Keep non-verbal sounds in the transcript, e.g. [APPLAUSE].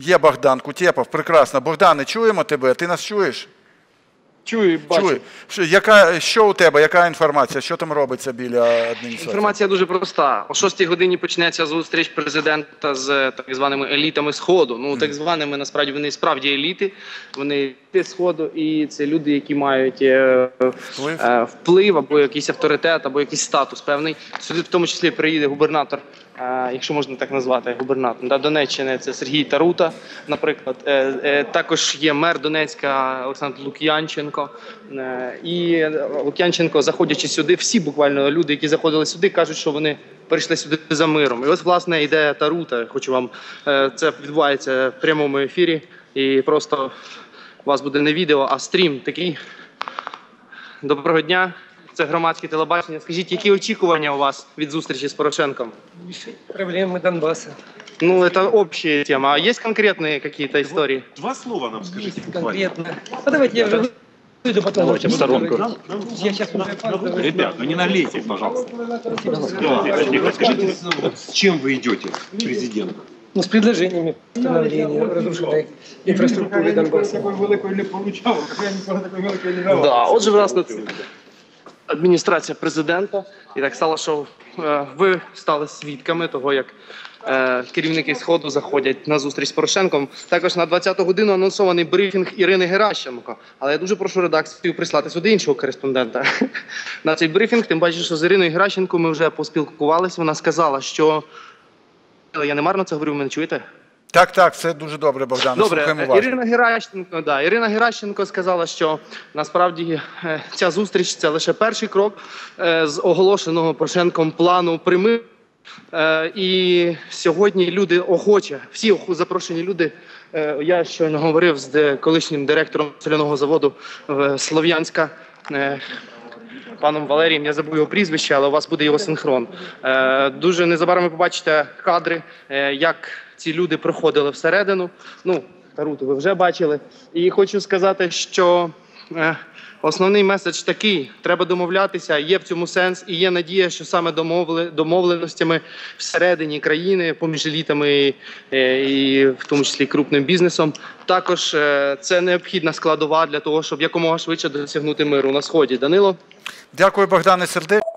Є Богдан Кутєпов, прекрасно. Богдане, чуємо тебе. Ти нас чуєш? Чую, бачу. Чую. Яка, що у тебе, яка інформація? Що там робиться біля адміністрації? Інформація дуже проста. О 6 годині почнеться зустріч президента з так званими елітами Сходу. Ну, так званими насправді вони справді еліти. Вони еліти Сходу, і це люди, які мають е, Вплив? е, вплив або якийсь авторитет, або якийсь статус певний. Сюди в тому числі приїде губернатор, якщо можна так назвати, губернатор да, Донеччини. Це Сергій Тарута, наприклад. Е, е, також є мер Донецька Олександр Лук'янченко. Е, і Лук'янченко, заходячи сюди, всі буквально люди, які заходили сюди, кажуть, що вони прийшли сюди за миром. І ось власне ідея Тарута. Хочу вам це відбувається в прямому ефірі. І просто у вас буде не відео, а стрім такий. Доброго дня. Це громадське телебачення. Скажіть, які очікування у вас від зустрічі з Порошенком? Проблемы Донбасса. Ну, это общая тема. А есть конкретные какие-то истории? Два слова нам скажите Есть буквально. конкретно. А давайте я уже выйду потом. Давайте в сторонку. Я сейчас уже опаздываю. Ребят, ну не налейте, пожалуйста. Тихо, тихо, скажите, вот с чем вы идете к президенту? Ну, с предложениями становления разрушенной инфраструктуры Донбасса. Да, отже, власне, це адміністрація президента. І так стало, що е, ви стали свідками того, як е, керівники сходу заходять на зустріч з Порошенком. Також на 20-ту годину анонсований брифінг Ірини Геращенко. Але я дуже прошу редакцію прислати сюди іншого кореспондента [LAUGHS] на цей брифінг. Тим паче, що з Іриною Геращенко ми вже поспілкувалися. Вона сказала, що я не марно це говорю, ви мене чуєте? Так, так, це дуже добре, Богдане. Добре, Слухаємо е, уважно. Ірина Геращенко, да, Ірина Геращенко сказала, що насправді е, ця зустріч це лише перший крок е, з оголошеного Порошенком плану. Е, І сьогодні люди охоче, всі запрошені люди. е, Я щойно говорив з колишнім директором соляного заводу е, Слов'янська. Паном Валерієм, я забув його прізвище, але у вас буде його синхрон. Е, дуже незабаром ви побачите кадри, е, як ці люди проходили всередину. Ну, Таруту ви вже бачили. І хочу сказати, що основний меседж такий: треба домовлятися. Є в цьому сенс, і є надія, що саме домовленостями всередині країни, поміж елітами е, і в тому числі крупним бізнесом. Також е, це необхідна складова для того, щоб якомога швидше досягнути миру на сході. Данило. Дякую, Богдане Серде.